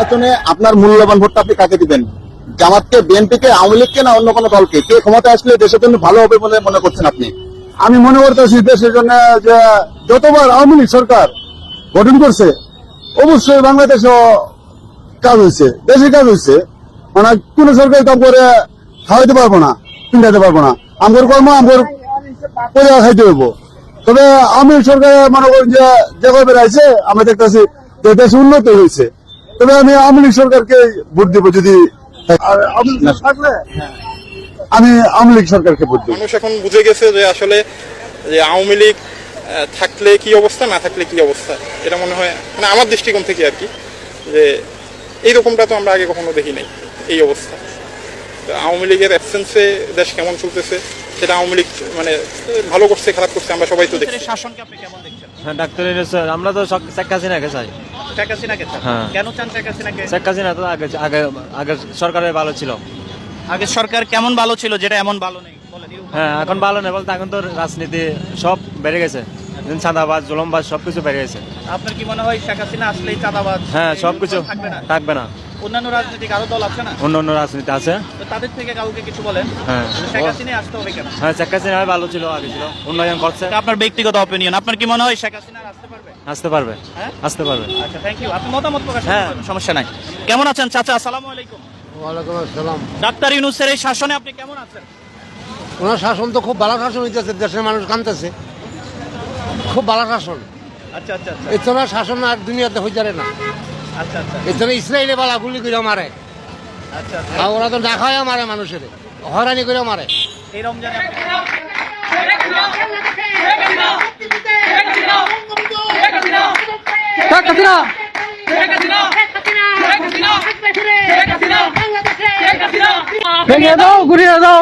নির্বাচনে আপনার মূল্যবান ভোটটা আপনি কাকে দিবেন? জামাতকে, বিএনপিকে, আওয়ামী লীগকে না অন্য কোনো দলকে? কে ক্ষমতা আসলে দেশের জন্য ভালো হবে বলে মনে করছেন আপনি? আমি মনে করতেছি দেশের জন্য যে যতবার আওয়ামী লীগ সরকার গঠন করছে, অবশ্যই বাংলাদেশও কাজ হয়েছে, দেশে কাজ হয়েছে। মানে কোন সরকারি কাম করে খাওয়াইতে পারব না পিন্ডাতে পারব না। আমগর কর্ম, আমগর পরিবার খাইতে হইব। তবে লীগ সরকার মনে করেন যে যেভাবে বেড়াইছে, আমরা দেখতেছি যে দেশ উন্নত হয়েছে। তবে আমি আওয়ামী লীগ সরকারকে ভোট দিব যদি থাকলে আমি আওয়ামী লীগ সরকারকে ভোট দেবো। মানুষ এখন বুঝে গেছে যে আসলে যে আওয়ামী লীগ থাকলে কি অবস্থা না থাকলে কি অবস্থা? এটা মনে হয় মানে আমার দৃষ্টিকোণ থেকে আর কি যে এইরকমটা তো আমরা আগে কখনো দেখি নাই এই অবস্থা। তো আওয়ামী লীগের অ্যাবসেন্সে দেশ কেমন চলতেছে সেটা আওয়ামী লীগ মানে ভালো করছে খারাপ করছে আমরা সবাই তো দেখছি। দেশের শাসনকে আপনি কেমন দেখছেন হ্যাঁ ডাক্তার আমরা তো সব শেখ হাসিনাকে চাই। শেখ হাসিনাকে চান? হ্যাঁ। কেন চান শেখ হাসিনাকে? শেখ হাসিনা তো আগে আগে আগে সরকারের ভালো ছিল। আগে সরকার কেমন ভালো ছিল যেটা এমন ভালো নেই? হ্যাঁ এখন ভালো নেই বলতে এখন তো রাজনীতি সব বেড়ে গেছে। চাঁদাবাজ জুলমবাজ সব কিছু বেড়ে গেছে। আপনার কি মনে হয় শেখ হাসিনা আসলেই চাঁদাবাজ? হ্যাঁ এই সব কিছু থাকবে না। অন্যান্য রাজনৈতিক আরও দল আছে না? অন্য অন্য রাজনীতি আছে। তাদের থেকে কাউকে কিছু বলেন? হ্যাঁ। শেখ হাসিনা আসতে হবে কেন? হ্যাঁ শেখ হাসিনা ভালো ছিল আগে ছিল উন্নয়ন করছে। আপনার ব্যক্তিগত অপিনিয়ন আপনার কি মনে হয় শেখ হাসিনা আসতে পারবে? আসতে পারবে হ্যাঁ? আসতে পারবে। আচ্ছা থ্যাংক ইউ আপনি মতামত প্রকাশ হ্যাঁ। সমস্যা নাই। কেমন আছেন চাচা? আসসালামু আলাইকুম। ওয়ালাইকুম আসসালাম। ডাক্তার ইউনুসের এই শাসনে আপনি কেমন আছেন? ওনার শাসন তো খুব ভালো শাসন হইতেছে দেশের মানুষ কানতেছে। খুব ভালো শাসন। আচ্ছা আচ্ছা আচ্ছা। এছাড়া শাসন আর দুনিয়াতে হইতে না। আচ্ছা আচ্ছা। এছাড়া ইসরায়েলে বালা গুলি করে মারে। আচ্ছা আচ্ছা। আর ওরা তো দেখায় মারে মানুষের হয়রানি করে মারে। এই রমজানে আপনি ভেঙে দাও ঘুরিয়ে দাও।